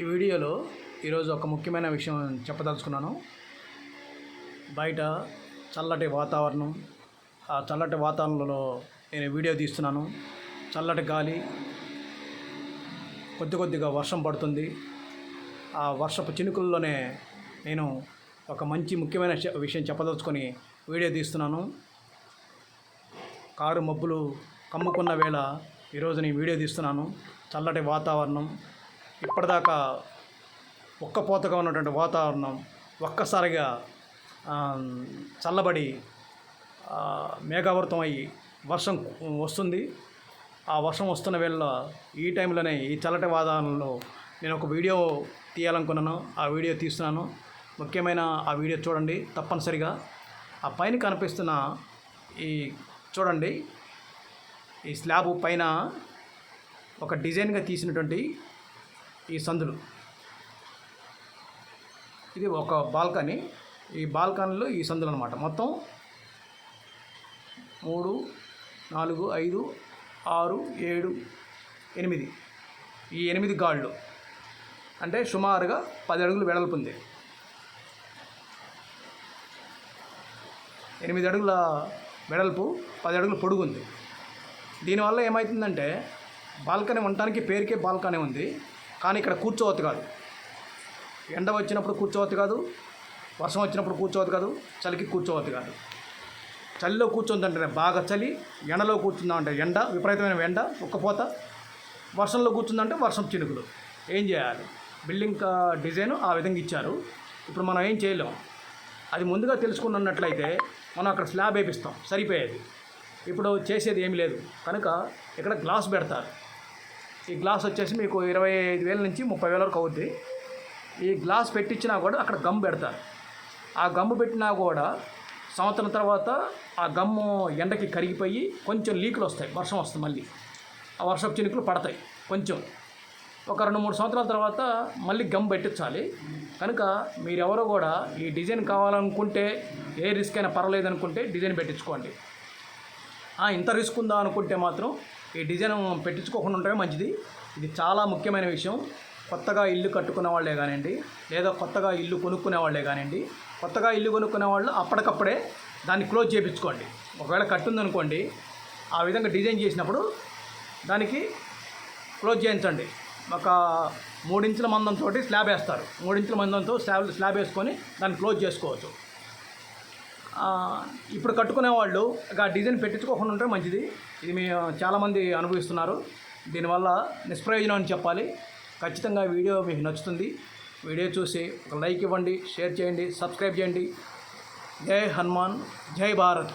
ఈ వీడియోలో ఈరోజు ఒక ముఖ్యమైన విషయం చెప్పదలుచుకున్నాను. బయట చల్లటి వాతావరణం ఆ చల్లటి వాతావరణంలో నేను వీడియో తీస్తున్నాను. చల్లటి గాలి కొద్ది కొద్దిగా వర్షం పడుతుంది. ఆ వర్షపు చినుకుల్లోనే నేను ఒక మంచి ముఖ్యమైన విషయం చెప్పదలుచుకొని వీడియో తీస్తున్నాను. కారు మబ్బులు కమ్ముకున్న వేళ ఈరోజు నేను వీడియో తీస్తున్నాను. చల్లటి వాతావరణం ఇప్పటిదాకా ఒక్కపోతగా ఉన్నటువంటి వాతావరణం ఒక్కసారిగా చల్లబడి మేఘావృతం అయ్యి వర్షం వస్తుంది. ఆ వర్షం వస్తున్న వేళ ఈ టైంలోనే ఈ చల్లటి వాతావరణంలో నేను ఒక వీడియో తీయాలనుకున్నాను. ఆ వీడియో తీస్తున్నాను. ముఖ్యమైన ఆ వీడియో చూడండి తప్పనిసరిగా. ఆ పైన కనిపిస్తున్న ఈ చూడండి ఈ స్లాబ్ పైన ఒక డిజైన్గా తీసినటువంటి ఈ సందులు. ఇది ఒక బాల్కనీ. ఈ బాల్కనీలో ఈ సందులు అనమాట మొత్తం మూడు నాలుగు ఐదు ఆరు ఏడు ఎనిమిది. ఈ ఎనిమిది గాళ్ళు. అంటే సుమారుగా పది అడుగులు వెడల్పు ఉంది. ఎనిమిది అడుగుల వెడల్పు పది అడుగుల పొడుగుంది దీనివల్ల ఏమవుతుందంటే బాల్కనీ ఉండటానికి పేరుకే బాల్కనీ ఉంది. కానీ ఇక్కడ కూర్చోవద్దు కాదు. ఎండ వచ్చినప్పుడు కూర్చోవద్దు కాదు వర్షం వచ్చినప్పుడు కూర్చోవద్దు కాదు చలికి కూర్చోవద్దు కాదు. చలిలో కూర్చుందంటే బాగా చలి ఎండలో కూర్చుందామంటే ఎండ విపరీతమైన ఎండ ఉక్కపోత వర్షంలో కూర్చుందంటే వర్షం చినుకులు. ఏం చేయాలి? బిల్డింగ్ డిజైన్ ఆ విధంగా ఇచ్చారు. ఇప్పుడు మనం ఏం చేయలేం? అది ముందుగా తెలుసుకున్నట్లయితే మనం అక్కడ స్లాబ్ వేపిస్తాం. సరిపోయేది. ఇప్పుడు చేసేది ఏమీ లేదు. కనుక ఇక్కడ గ్లాస్ పెడతారు. ఈ గ్లాస్ వచ్చేసి మీకు ఇరవై ఐదు వేల నుంచి ముప్పై వేల వరకు అవుద్ది. ఈ గ్లాస్ పెట్టించినా కూడా అక్కడ గమ్ పెడతారు. ఆ గమ్ము పెట్టినా కూడా సంవత్సరం తర్వాత ఆ గమ్ము ఎండకి కరిగిపోయి కొంచెం లీకులు వస్తాయి. వర్షం వస్తుంది మళ్ళీ. ఆ వర్షపు చినుకులు పడతాయి కొంచెం. ఒక రెండు మూడు సంవత్సరాల తర్వాత మళ్ళీ గమ్ పెట్టించాలి. కనుక మీరెవరో కూడా ఈ డిజైన్ కావాలనుకుంటే ఏ రిస్క్ అయినా పర్వాలేదు అనుకుంటే డిజైన్ పెట్టించుకోండి. ఇంత రిస్క్ ఉందా అనుకుంటే మాత్రం ఈ డిజైన్ పెట్టించుకోకుండా ఉంటే మంచిది. ఇది చాలా ముఖ్యమైన విషయం. కొత్తగా ఇల్లు కట్టుకున్న వాళ్ళే కానివ్వండి లేదా కొత్తగా ఇల్లు కొనుక్కునే వాళ్ళే కానివ్వండి కొత్తగా ఇల్లు కొనుక్కునే వాళ్ళు అప్పటికప్పుడే దాన్ని క్లోజ్ చేయించుకోండి ఒకవేళ కట్టుందనుకోండి ఆ విధంగా డిజైన్ చేసినప్పుడు దానికి క్లోజ్ చేయించండి. ఒక మూడించుల మందంతో స్లాబ్ వేస్తారు. మూడించుల మందంతో స్లాబ్ స్లాబ్ వేసుకొని దాన్ని క్లోజ్ చేసుకోవచ్చు. ఇప్పుడు కట్టుకునే వాళ్ళు ఇక ఆ డిజైన్ పెట్టించుకోకుండా ఉంటే మంచిది. ఇది మేము చాలామంది అనుభవిస్తున్నారు. దీనివల్ల నిష్ప్రయోజనం అని చెప్పాలి. ఖచ్చితంగా వీడియో మీకు నచ్చుతుంది. వీడియో చూసి ఒక లైక్ ఇవ్వండి షేర్ చేయండి సబ్స్క్రైబ్ చేయండి. జై హనుమాన్ జై భారత్.